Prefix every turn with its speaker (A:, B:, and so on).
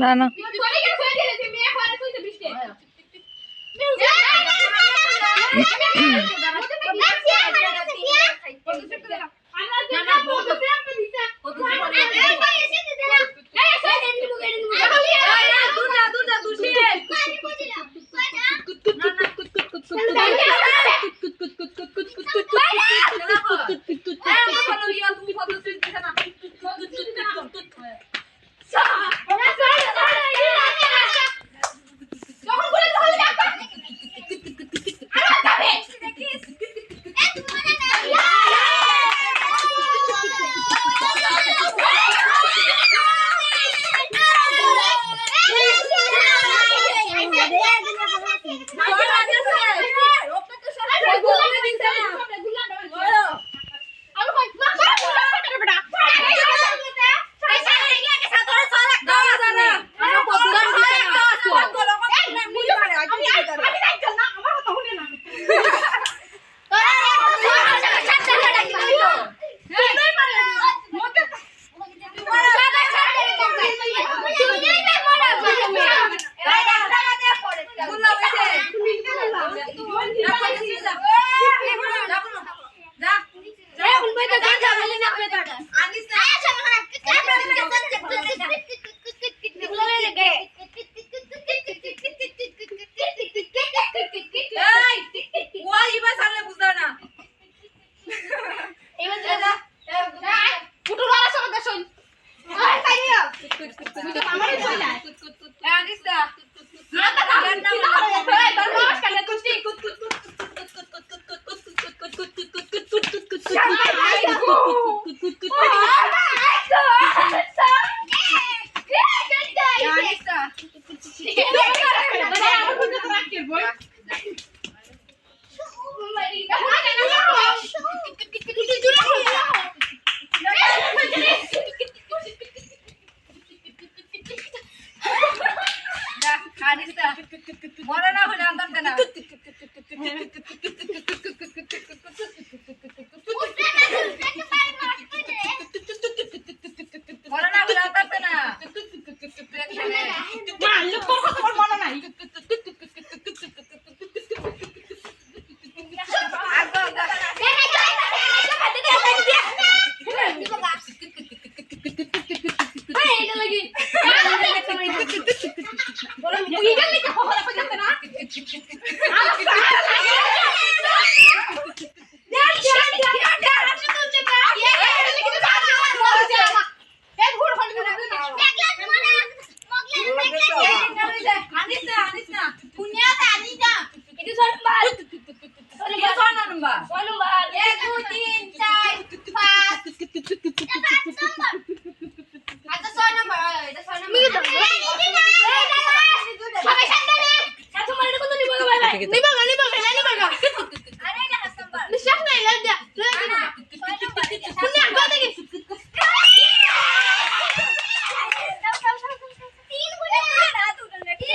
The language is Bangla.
A: না না Thank you.
B: চল আমার পাইনি
A: তুই তো আমারই কইলা হ্যাঁ দিস দা মাথা খাবেন না ভাই বদমাশ
B: কানে কুচি কুচ কুচ কুচ Boy.
A: আনিস বড় না হলে আন্দাজ না নম্বর কয়
C: নম্বর
A: 1 2 3 4
C: 5 এটা 6 নম্বর এটা 6 নম্বর মিগো
A: সবাই
C: সামনে না সাথে মারলে কত নিবা ভাই
B: ভাই নিবা নিবা